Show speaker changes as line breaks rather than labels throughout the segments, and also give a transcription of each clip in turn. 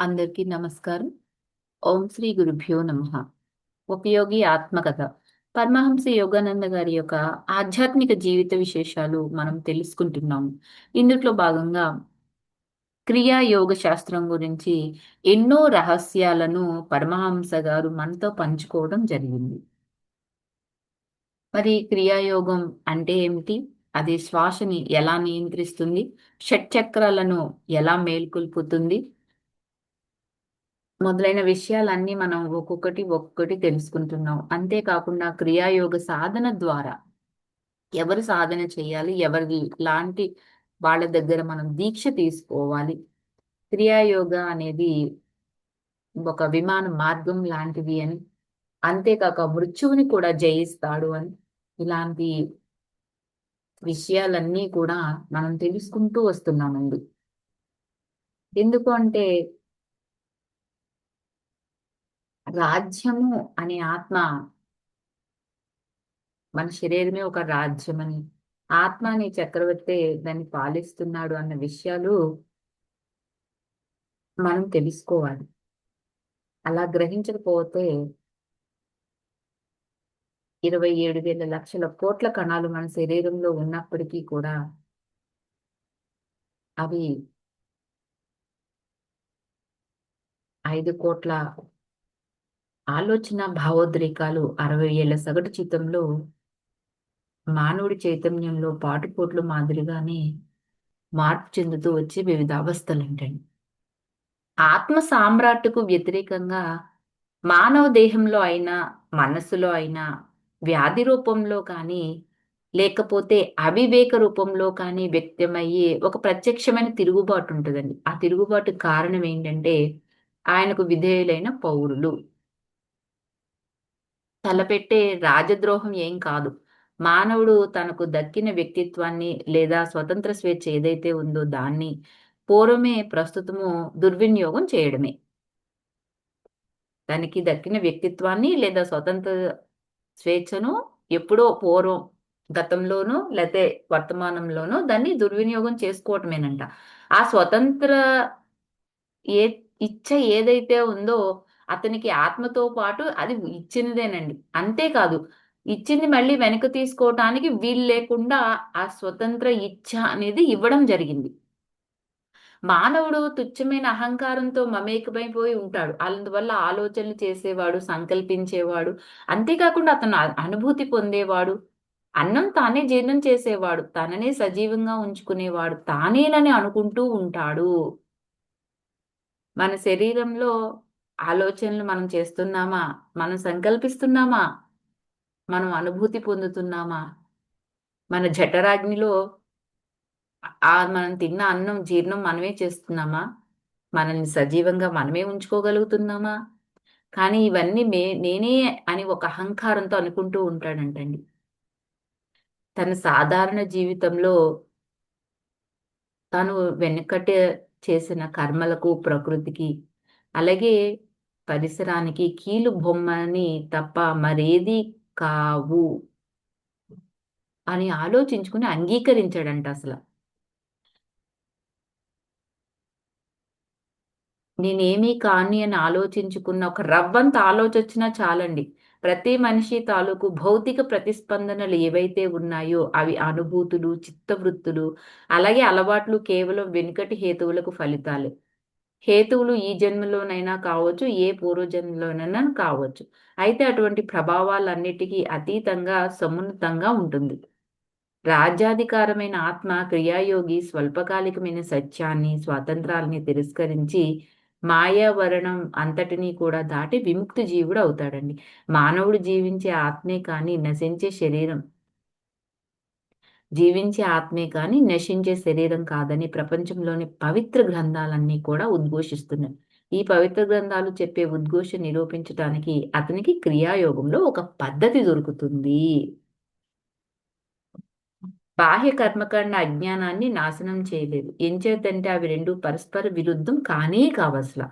అందరికీ నమస్కారం. ఓం శ్రీ గురుభ్యో నమ. ఉపయోగి ఆత్మకథ. పరమహంస యోగానంద గారి యొక్క ఆధ్యాత్మిక జీవిత విశేషాలు మనం తెలుసుకుంటున్నాము. ఇందులో భాగంగా క్రియా యోగ శాస్త్రం గురించి ఎన్నో రహస్యాలను పరమహంస గారు మనతో పంచుకోవడం జరిగింది. మరి క్రియాయోగం అంటే ఏమిటి? అది శ్వాసని ఎలా నియంత్రిస్తుంది? షట్చక్రాలను ఎలా మేల్కొల్పుతుంది? మొదలైన విషయాలన్నీ మనం ఒక్కొక్కటి ఒక్కొక్కటి తెలుసుకుంటున్నాం. అంతేకాకుండా క్రియాయోగ సాధన ద్వారా ఎవరు సాధన చేయాలి ఎవరి లాంటి వాళ్ళ దగ్గర మనం దీక్ష తీసుకోవాలి. క్రియాయోగ అనేది ఒక విమాన మార్గం లాంటిది అని అంతేకాక మృత్యువుని కూడా జయిస్తాడు అని ఇలాంటి విషయాలన్నీ కూడా మనం తెలుసుకుంటూ వస్తున్నామండి. ఎందుకు అంటే రాజ్యము అనే ఆత్మ మన శరీరమే ఒక రాజ్యం అని ఆత్మ అనే చక్రవర్తి దాన్ని పాలిస్తున్నాడు అన్న విషయాలు మనం తెలుసుకోవాలి. అలా గ్రహించకపోతే ఇరవై ఏడు వేల లక్షల కోట్ల కణాలు మన శరీరంలో ఉన్నప్పటికీ కూడా అవి ఐదు కోట్ల ఆలోచన భావోద్రేకాలు అరవై ఏళ్ళ సగటు జీతంలో మానవుడి చైతన్యంలో పాటుపోట్లు మాదిరిగానే మార్పు చెందుతూ వచ్చే వివిధ అవస్థలు ఏంటండి ఆత్మ సామ్రాట్టుకు వ్యతిరేకంగా మానవ దేహంలో అయినా మనస్సులో అయినా వ్యాధి రూపంలో కానీ లేకపోతే అవివేక రూపంలో కానీ వ్యక్తమయ్యే ఒక ప్రత్యక్షమైన తిరుగుబాటు ఉంటుందండి. ఆ తిరుగుబాటు కారణం ఏంటంటే ఆయనకు విధేయులైన పౌరులు. తలపెట్టే రాజద్రోహం ఏం కాదు. మానవుడు తనకు దక్కిన వ్యక్తిత్వాన్ని లేదా స్వతంత్ర స్వేచ్ఛ ఏదైతే ఉందో దాన్ని పూర్వమే ప్రస్తుతము దుర్వినియోగం చేయడమే. తనకి దక్కిన వ్యక్తిత్వాన్ని లేదా స్వతంత్ర స్వేచ్ఛను ఎప్పుడో పూర్వం గతంలోనూ లేతే వర్తమానంలోనూ దాన్ని దుర్వినియోగం చేసుకోవటమేనంట. ఆ స్వతంత్ర ఏ ఇచ్చ ఏదైతే ఉందో అతనికి ఆత్మతో పాటు అది ఇచ్చినదేనండి. అంతేకాదు ఇచ్చింది మళ్ళీ వెనక తీసుకోవటానికి వీలు లేకుండా ఆ స్వతంత్ర ఇచ్ఛ అనేది ఇవ్వడం జరిగింది. మానవుడు తుచ్చమైన అహంకారంతో మమేకమైపోయి ఉంటాడు. అందువల్ల ఆలోచనలు చేసేవాడు సంకల్పించేవాడు అంతేకాకుండా అతను అనుభూతి పొందేవాడు అన్నం తానే జీర్ణం చేసేవాడు తననే సజీవంగా ఉంచుకునేవాడు తానేనని అనుకుంటూ ఉంటాడు. మన శరీరంలో ఆలోచనలు మనం చేస్తున్నామా? మనం సంకల్పిస్తున్నామా? మనం అనుభూతి పొందుతున్నామా? మన జఠరాగ్నిలో ఆ మనం తిన్న అన్నం జీర్ణం మనమే చేస్తున్నామా? మనల్ని సజీవంగా మనమే ఉంచుకోగలుగుతున్నామా? కానీ ఇవన్నీ మే నేనే అని ఒక అహంకారంతో అనుకుంటూ ఉంటాడంటండి. తన సాధారణ జీవితంలో తను వెనుకట చేసిన కర్మలకు ప్రకృతికి అలాగే పరిసరానికి కీలు బొమ్మని తప్ప మరేది కావు అని ఆలోచించుకుని అంగీకరించాడంట అసలు. నేనేమీ కాని అని ఆలోచించుకున్న ఒక రవ్వంత ఆలోచొచ్చినా చాలండి. ప్రతి మనిషి తాలూకు భౌతిక ప్రతిస్పందనలు ఏవైతే ఉన్నాయో అవి అనుభూతులు చిత్తవృత్తులు అలాగే అలవాట్లు కేవలం వెనుకటి హేతువులకు ఫలితాలే. హేతువులు ఈ జన్మలోనైనా కావచ్చు ఏ పూర్వజన్మలోనైనా కావచ్చు. అయితే అటువంటి ప్రభావాలన్నిటికీ అతీతంగా సమున్నతంగా ఉంటుంది. రాజ్యాధికారమైన ఆత్మ క్రియాయోగి స్వల్పకాలికమైన సత్యాన్ని స్వాతంత్రాలని తిరస్కరించి మాయావరణం అంతటినీ కూడా దాటి విముక్తి జీవుడు అవుతాడండి. మానవుడు జీవించే ఆత్మే కానీ నశించే శరీరం జీవించే ఆత్మే కానీ నశించే శరీరం కాదని ప్రపంచంలోని పవిత్ర గ్రంథాలన్నీ కూడా ఉద్ఘోషిస్తున్నాయి. ఈ పవిత్ర గ్రంథాలు చెప్పే ఉద్ఘోష నిరూపించడానికి అతనికి క్రియాయోగంలో ఒక పద్ధతి దొరుకుతుంది. బాహ్య కర్మకాండ అజ్ఞానాన్ని నాశనం చేయలేదు. ఏం అవి రెండు పరస్పర విరుద్ధం కానే కావసలా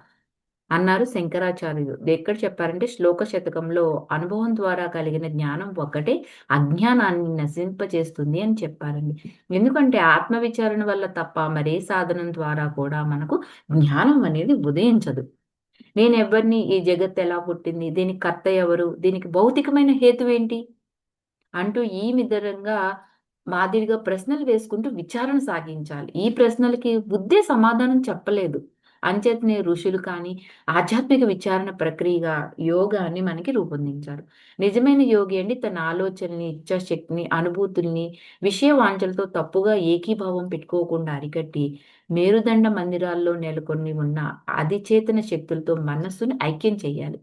అన్నారు శంకరాచార్యులు. ఎక్కడ చెప్పారంటే శ్లోక శతకంలో అనుభవం ద్వారా కలిగిన జ్ఞానం ఒక్కటే అజ్ఞానాన్ని నశింపచేస్తుంది అని చెప్పారండి. ఎందుకంటే ఆత్మ విచారణ వల్ల తప్ప మరే సాధనం ద్వారా కూడా మనకు జ్ఞానం అనేది ఉదయించదు. నేను ఎవరిని ఈ జగత్ ఎలా పుట్టింది? దీనికి కర్త ఎవరు? దీనికి భౌతికమైన హేతు ఏంటి? అంటూ ఈ విధంగా మాదిరిగా ప్రశ్నలు వేసుకుంటూ విచారణ సాగించాలి. ఈ ప్రశ్నలకి బుద్ధే సమాధానం చెప్పలేదు. అంచేతనే ఋషులు కానీ ఆధ్యాత్మిక విచారణ ప్రక్రియగా యోగాన్ని మనకి రూపొందించారు. నిజమైన యోగి అండి తన ఆలోచనని ఇచ్చాశక్తిని అనుభూతుల్ని విషయ వాంఛలతో తప్పుగా ఏకీభావం పెట్టుకోకుండా అరికట్టి మేరుదండ మందిరాల్లో నెలకొని ఉన్న అధిచేతన శక్తులతో మనస్సుని ఐక్యం చేయాలి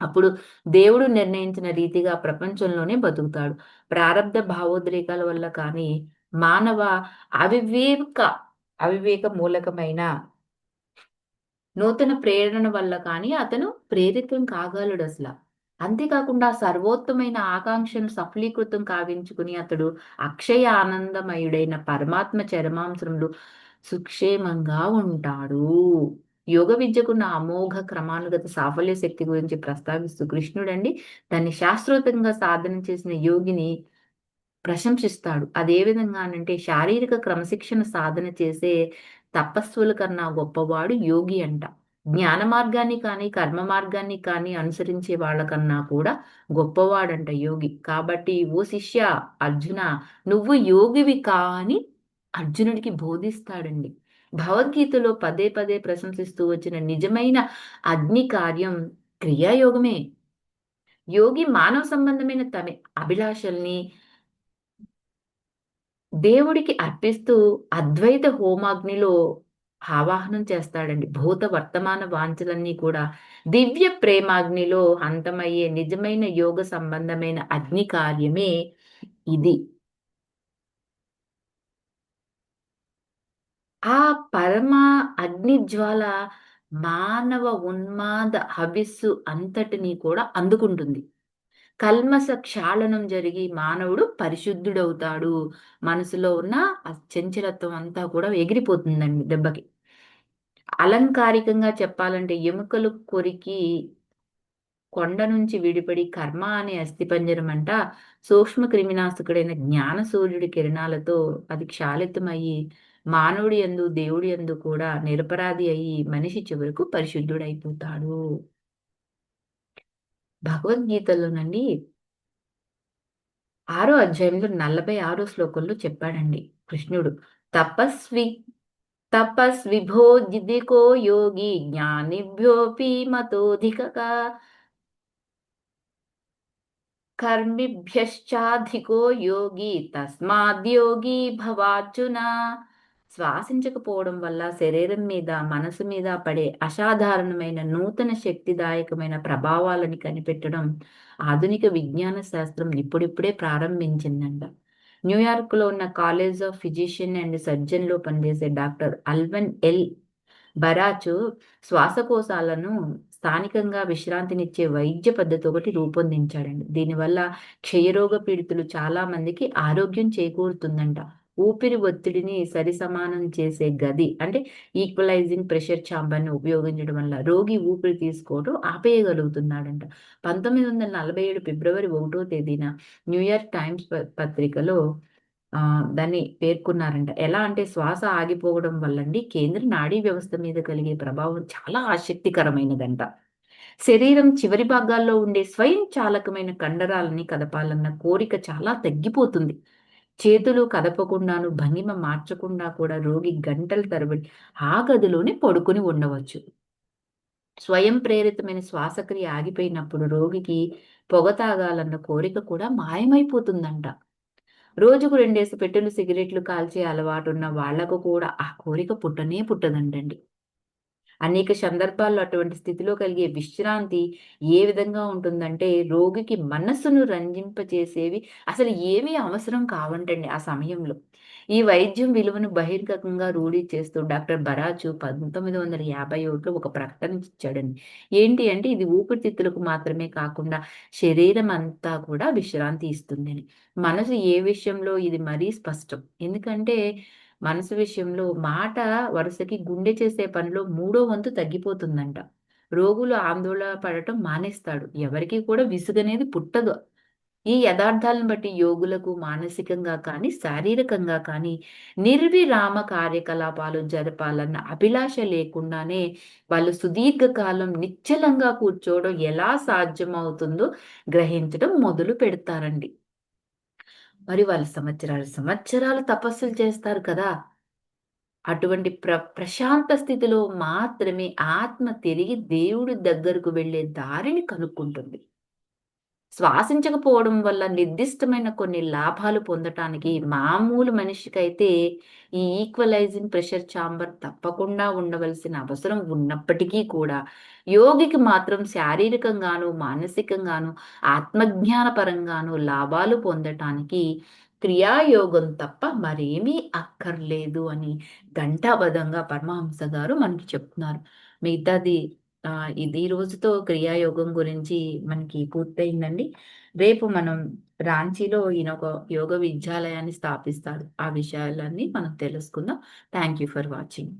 అప్పుడు దేవుడు నిర్ణయించిన రీతిగా ప్రపంచంలోనే బతుకుతాడు. ప్రారంధ భావోద్రేకాల వల్ల కానీ మానవ అవివేక అవివేక మూలకమైన నూతన ప్రేరణ వల్ల కానీ అతను ప్రేరితం కాగలడు అసలు. అంతేకాకుండా సర్వోత్తమైన ఆకాంక్షను సఫలీకృతం కావించుకుని అతడు అక్షయ ఆనందమయుడైన పరమాత్మ చరమాంశంలో సుక్షేమంగా ఉంటాడు. యోగ విద్యకున్న అమోఘ క్రమానుగత సాఫల్య శక్తి గురించి ప్రస్తావిస్తూ కృష్ణుడండి దాన్ని శాస్త్రోతంగా సాధన చేసిన యోగిని ప్రశంసిస్తాడు. అదే విధంగా అంటే శారీరక క్రమశిక్షణ సాధన చేసే తపస్సుల కన్నా గొప్పవాడు యోగి అంట. జ్ఞాన మార్గాన్ని కానీ కర్మ మార్గాన్ని కానీ అనుసరించే వాళ్ళకన్నా కూడా గొప్పవాడంట యోగి. కాబట్టి ఓ శిష్య అర్జున నువ్వు యోగివి కాని అర్జునుడికి బోధిస్తాడండి. భగవద్గీతలో పదే పదే ప్రశంసిస్తూ వచ్చిన నిజమైన అగ్ని కార్యం క్రియాయోగమే. యోగి మానవ సంబంధమైన తమ అభిలాషల్ని దేవుడికి అర్పిస్తూ అద్వైత హోమాగ్నిలో ఆవాహనం చేస్తాడండి. భూత వర్తమాన వాంఛలన్నీ కూడా దివ్య ప్రేమాగ్నిలో అంతమయ్యే నిజమైన యోగ సంబంధమైన అగ్ని కార్యమే ఇది. ఆ పరమ అగ్నిజ్వాల మానవ ఉన్మాద హవిస్సు అంతటినీ కూడా అందుకుంటుంది. కల్మస క్షాళనం జరిగి మానవుడు పరిశుద్ధుడవుతాడు. మనసులో ఉన్న చంచలత్వం అంతా కూడా ఎగిరిపోతుందండి దెబ్బకి. అలంకారికంగా చెప్పాలంటే ఎముకలు కొరికి కొండ నుంచి విడిపడి కర్మ అనే అస్థిపంజరం అంట సూక్ష్మ క్రిమినాశకుడైన జ్ఞాన సూర్యుడి కిరణాలతో అది క్షాళితమయ్యి మానవుడి ఎందు దేవుడి ఎందు కూడా నిరపరాధి అయి మనిషి చివరకు పరిశుద్ధుడైపోతాడు. భగవద్గీతలోనండి ఆరో అధ్యాయంలో నలభై ఆరో శ్లోకంలో చెప్పాడండి కృష్ణుడు. తపస్వి తపస్విభో జిదికో యోగి జ్ఞానిభ్యోపి మతోధికగా కర్మిభ్యశ్చాధికో యోగి తస్మాద్యోగి భవార్జున శ్వాసించకపోవడం వల్ల శరీరం మీద మనసు మీద పడే అసాధారణమైన నూతన శక్తిదాయకమైన ప్రభావాలని కనిపెట్టడం ఆధునిక విజ్ఞాన శాస్త్రం ఇప్పుడిప్పుడే ప్రారంభించిందంట. న్యూయార్క్లో ఉన్న కాలేజ్ ఆఫ్ ఫిజిషియన్ అండ్ సర్జన్లో పనిచేసే డాక్టర్ అల్వన్ ఎల్. బరాచు శ్వాసకోశాలను స్థానికంగా విశ్రాంతినిచ్చే వైద్య పద్ధతి ఒకటి రూపొందించాడండి దీనివల్ల క్షయరోగ పీడితులు చాలా మందికి ఆరోగ్యం చేకూరుతుందంట. ఊపిరి ఒత్తిడిని సరిసమానం చేసే గది అంటే ఈక్వలైజింగ్ ప్రెషర్ ఛాంబర్ని ఉపయోగించడం వల్ల రోగి ఊపిరి తీసుకోవడం ఆపేయగలుగుతున్నాడంట. పంతొమ్మిది వందల నలభై ఏడు ఫిబ్రవరి ఒకటో తేదీన న్యూయార్క్ టైమ్స్ పత్రికలో దాన్ని పేర్కొన్నారంట. ఎలా అంటే శ్వాస ఆగిపోవడం వల్లండి కేంద్ర నాడీ వ్యవస్థ మీద కలిగే ప్రభావం చాలా ఆసక్తికరమైనదంట. శరీరం చివరి భాగాల్లో ఉండే స్వయం చాలకమైన కండరాలని కదపాలన్న కోరిక చాలా తగ్గిపోతుంది. చేతులు కదపకుండాను భంగిమ మార్చకుండా కూడా రోగి గంటల తరబడి ఆ గదిలోనే పడుకుని ఉండవచ్చు. స్వయం ప్రేరితమైన శ్వాసక్రియ ఆగిపోయినప్పుడు రోగికి పొగ తాగాలన్న కోరిక కూడా మాయమైపోతుందంట. రోజుకు రెండేసి పెట్టెలు సిగరెట్లు కాల్చే అలవాటు ఉన్న వాళ్ళకు కూడా ఆ కోరిక పుట్టనే పుట్టదంటండి. అనేక సందర్భాల్లో అటువంటి స్థితిలో కలిగే విశ్రాంతి ఏ విధంగా ఉంటుందంటే రోగికి మనస్సును రంజింపచేసేవి అసలు ఏమీ అవసరం కావంటండి ఆ సమయంలో. ఈ వైద్యం విలువను బహిర్గతంగా రూఢీ చేస్తూ డాక్టర్ బరాజు పంతొమ్మిది వందల యాభై ఒకటిలో ఒక ప్రకటన ఇచ్చాడండి. ఏంటి అంటే ఇది ఊపిరితిత్తులకు మాత్రమే కాకుండా శరీరం అంతా కూడా విశ్రాంతి ఇస్తుందని. మనసు ఏ విషయంలో ఇది మరీ స్పష్టం? ఎందుకంటే మనసు విషయంలో మాట వరుసకి గుండె చేసే పనిలో మూడో వంతు తగ్గిపోతుందంట రోగులు ఆందోళన పడటం మానేస్తాడు. ఎవరికి కూడా విసుగనేది పుట్టదు. ఈ యథార్థాలను బట్టి యోగులకు మానసికంగా కానీ, శారీరకంగా కానీ నిర్విరామ కార్యకలాపాలు జరపాలన్న అభిలాష లేకుండానే వాళ్ళు సుదీర్ఘకాలం నిశ్చలంగా కూర్చోవడం ఎలా సాధ్యమవుతుందో గ్రహించడం మొదలు పెడతారండి. మరి వాళ్ళు సంవత్సరాలు, సంవత్సరాలు తపస్సులు చేస్తారు కదా! అటువంటి ప్ర ప్రశాంత స్థితిలో మాత్రమే ఆత్మ తిరిగి దేవుడి దగ్గరకు వెళ్ళే దారిని కనుక్కుంటుంది. శ్వాసించకపోవడం వల్ల నిర్దిష్టమైన కొన్ని లాభాలు పొందటానికి మామూలు మనిషికైతే ఈ ఈక్వలైజింగ్ ప్రెషర్ ఛాంబర్ తప్పకుండా ఉండవలసిన అవసరం ఉన్నప్పటికీ కూడా యోగికి మాత్రం శారీరకంగాను మానసికంగాను ఆత్మజ్ఞానపరంగాను లాభాలు పొందటానికి క్రియాయోగం తప్ప మరేమీ అక్కర్లేదు అని ఘంటాబద్ధంగా పరమహంస గారు మనకి చెప్తున్నారు. మిగతాది ఇది ఈ రోజుతో క్రియాయోగం గురించి మనకి పూర్తయిందండి. రేపు మనం రాంచీలో ఈయన ఒక యోగ విద్యాలయాన్ని స్థాపిస్తారు ఆ విషయాలన్నీ మనం తెలుసుకుందాం. Thank you for watching.